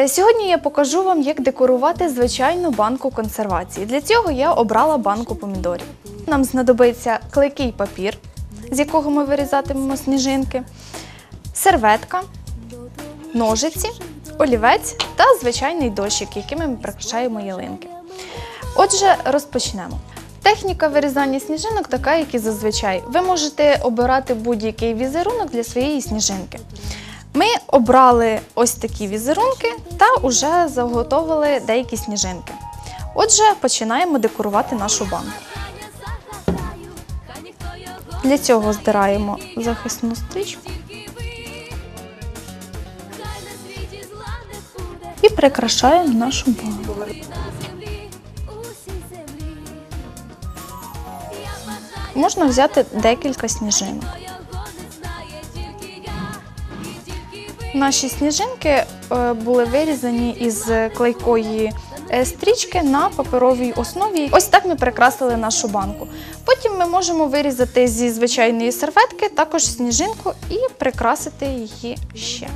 Е, Сьогодні я покажу вам, як декорувати звичайну банку консервації. Для цього я обрала банку помідорів. Нам знадобиться клейкий папір, з якого ми вирізатимемо сніжинки, серветка, ножиці, олівець та звичайний дощик, якими ми прикрашаємо ялинки. Отже, розпочнемо. Техніка вирізання сніжинок така, як і зазвичай. Ви можете обирати будь-який візерунок для своєї сніжинки. Обрали ось такі візерунки та вже заготовили деякі сніжинки. Отже, починаємо декорувати нашу банку. Для цього здираємо захисну стрічку і прикрашаємо нашу банку. Можна взяти декілька сніжинок. Наші сніжинки е, були вирізані із клейкої е, стрічки на паперовій основі. Ось так ми прикрасили нашу банку. Потім ми можемо вирізати зі звичайної серветки також сніжинку і прикрасити її ще.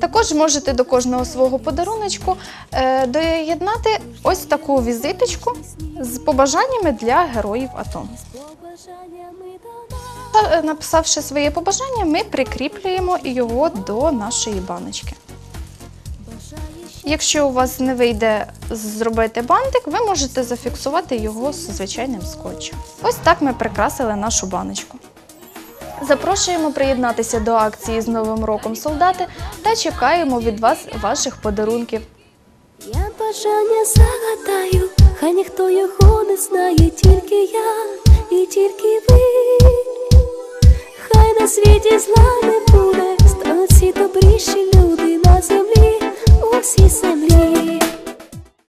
Також можете до кожного свого подаруночку е, доєднати ось таку візиточку з побажаннями для героїв АТО. Е, Написавши своє побажання, ми прикріплюємо його до нашої баночки. Якщо у вас не вийде зробити бантик, ви можете зафіксувати його звичайним скотчем. Ось так ми прикрасили нашу баночку. Запрошуємо приєднатися до акції з Новим роком солдати та чекаємо від вас ваших подарунків. Я бажання загадаю, хай ніхто його не знає, тільки я і тільки ви. Хай на світі зла не буде,